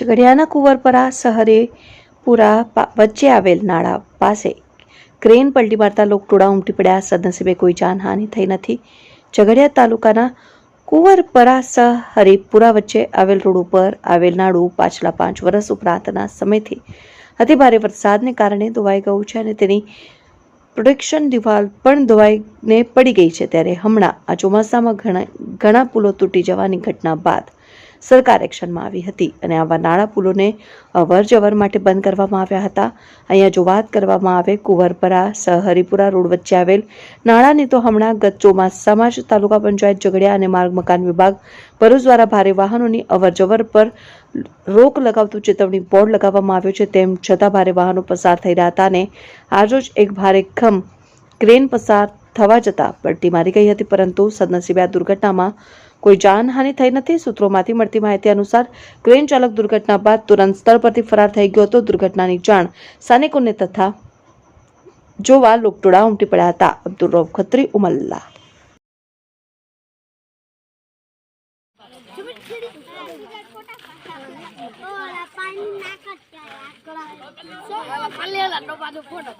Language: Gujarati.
ઝઘડિયાના કુંવરપરા શહેરે પુરા વચ્ચે આવેલ નાળા પાસે ક્રેન પલટી મારતા લોકટોળા ઉમટી પડ્યા. સદનસીબે કોઈ જાનહાનિ થઈ નથી. ઝઘડિયા તાલુકાના કુંવરપરા હરિપુરા વચ્ચે આવેલ રોડ ઉપર આવેલ નાળું પાછલા પાંચ વર્ષ ઉપરાંતના સમયથી અતિભારે વરસાદને કારણે ધોવાઈ ગયું છે અને તેની પ્રોટેક્શન દિવાલ પણ ધોવાઈને પડી ગઈ છે. ત્યારે હમણાં આ ચોમાસામાં ઘણા ઘણા પુલો તૂટી જવાની ઘટના બાદ સરકાર એક્શનમાં આવી હતી અને આવા નાણાં પુલોને અવરજવર માટે બંધ કરવામાં આવ્યા હતા. અહીંયા જો વાત કરવામાં આવે, કુંવરપરા સહરિપુરા રોડ વચ્ચે આવેલ નાણાંની તો હમણાં ગત ચોમાસામાં જ તાલુકા પંચાયત ઝઘડિયા અને માર્ગ મકાન વિભાગ, ભરૂચ દ્વારા ભારે વાહનોની અવરજવર પર રોક લગાવતું ચેતવણી બોર્ડ લગાવવામાં આવ્યું છે. તેમ છતાં ભારે વાહનો પસાર થઈ રહ્યા હતા અને આજરોજ એક ભારે ખમ ક્રેન પસાર થવા જતાં પલટી મારી ગઈ હતી. પરંતુ સદનસીબે આ દુર્ઘટનામાં કોઈ જાનહાનિ થઈ નથી. સૂત્રોમાંથી મળતી માહિતી અનુસાર ક્રેન ચાલક દુર્ઘટના બાદ તુરંત સ્થળ પરથી ફરાર થઈ ગયો હતો. દુર્ઘટનાની જાણ સ્થાનિકોને તથા જોવા લોકટોળા ઉમટી પડ્યા હતા. અબ્દુલ રૌફ ખત્રી, ઉમલ્લા. ફોટો